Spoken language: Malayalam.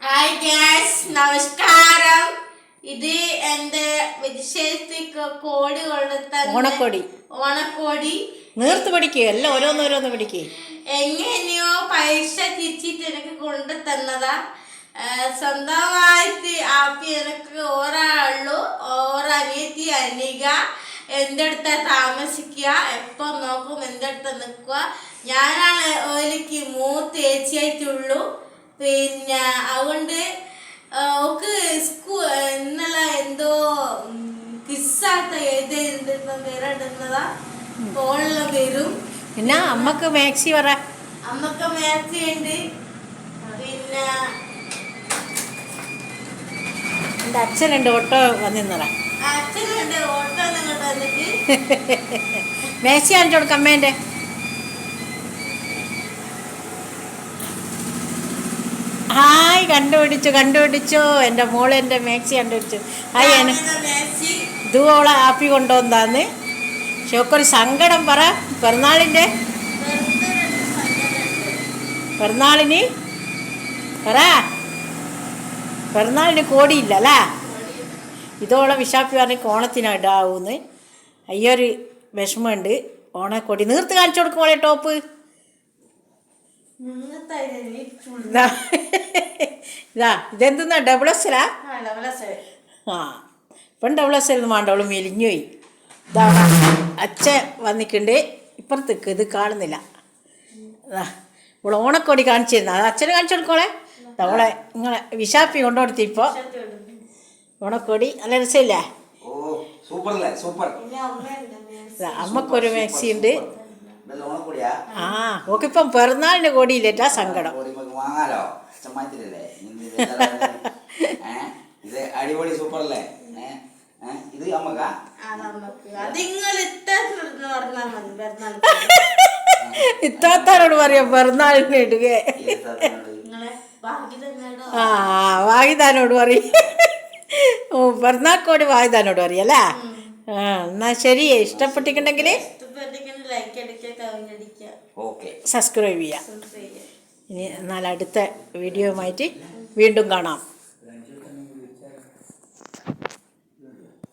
ഹായ് ഗ്യാസ് നമസ്കാരം. ഇത് എന്റെ വിദേശത്തേക്ക് കോടി കൊണ്ടുത്ത ഓണക്കോടി. ഓണക്കോടി. നേർത്ത് പിടിക്കുക എല്ലാം ഓരോന്നോരോന്ന് പഠിക്കുക എങ്ങനെയോ പൈസ തിരിച്ചിട്ട് എനിക്ക് കൊണ്ടു തന്നതാ. സ്വന്തമായിട്ട് ആപ്പി എനിക്ക് ഒരാളുള്ളൂ. ഓരനിയത്തി അനിക. എന്റെ അടുത്ത് താമസിക്കുക. എപ്പോ നോക്കും എന്റെ അടുത്ത് നിൽക്കുക. ഞാനാണ് ഓലിക്ക് മൂത്ത് ഏച്ചിയായിട്ടുള്ളൂ പിന്നെ അതുകൊണ്ട് ഓക്ക് സ്കൂ ഇന്നലെ എന്തോ കിസ്സാത്ത എഴുതിയിരുന്ന വരടുന്നതാ ഫോണിലെ വരും. പിന്നെ അമ്മയ്ക്ക് മാക്സി പറ. അമ്മയ്ക്ക് മാക്സി ഉണ്ട്. പിന്നെ എന്റെ അച്ഛനുണ്ട് ഓട്ടോ വന്നിന്നറ അച്ഛനുണ്ട് ഓട്ടോ വന്നിട്ട് മാക്സി കാണിച്ചു കൊടുക്ക അമ്മേന്റെ ഹായ് കണ്ടുപിടിച്ചു കണ്ടുപിടിച്ചു. എന്റെ മോൾ എന്റെ മാക്സി കണ്ടുപിടിച്ചു. ഹായ് എന ഇതുവോളെ ആപ്പി കൊണ്ടുവന്നാന്ന്. ഒരു സങ്കടം പറ. പിറന്നാളിന്റെ? പിറന്നാളിന്? പറ. പിറന്നാളിന് കോടിയില്ല അല്ലേ? ഇതോളെ വിശാപ്പി പറഞ്ഞ ഇടാവൂന്ന്. അയ്യൊരു വിഷമമുണ്ട്. ഓണക്കൊടി നീർത്ത് കാണിച്ചു കൊടുക്കുമോളെ ടോപ്പ്. നിങ്ങത്തെ അതിന് ചുള്ളു. ഇതാ ഇതാ ഇതെന്തെന്നാ ഡബിൾ എസ്സലാ ആ, ഡബിൾ സൈഡ്. ആ ഇപ്പം ഡബിൾ എസ് വേണ്ട വേണ്ടവൾ മെലിഞ്ഞു പോയി. ഇതാ അച്ഛൻ വന്നിട്ടുണ്ട്. ഇപ്പുറത്തേക്ക് ഇത് കാണുന്നില്ല. ഇവിടെ ഓണക്കോടി കാണിച്ചിരുന്നു. അത് അച്ഛനെ കാണിച്ചു കൊടുക്കോളെ അവളെ നിങ്ങളെ വിശാപ്പി കൊണ്ടുകൊടുത്തി ഇപ്പോൾ ഓണക്കോടി നല്ല രസമില്ലേ? സൂപ്പറല്ലേ സൂപ്പർ. അമ്മക്കൊരു മാക്സി ഉണ്ട്. ആ ഓക്കിപ്പം പിറന്നാളിന്റെ കോടിയില്ലേറ്റാ സങ്കടം. ഇതെന്താ ഇത് അടിപൊളി സൂപ്പറല്ലേ? ഏ? ഏ? ഇത് അമ്മക്കാ ഇത്താത്താരോട് പറയാം പിറന്നാളിന് ഇടുകേ ആ വാഹിദാനോട് പറയും. ഓ പിറന്നാക്കോട് വാഹിദാനോട് പറയല്ലേ ആ എന്നാ ശരി ഇഷ്ടപ്പെട്ടിട്ടുണ്ടെങ്കിൽ സബ്സ്ക്രൈബ് ചെയ്യാം. ഇനി എന്നാൽ അടുത്ത വീഡിയോയുമായിട്ട് വീണ്ടും കാണാം.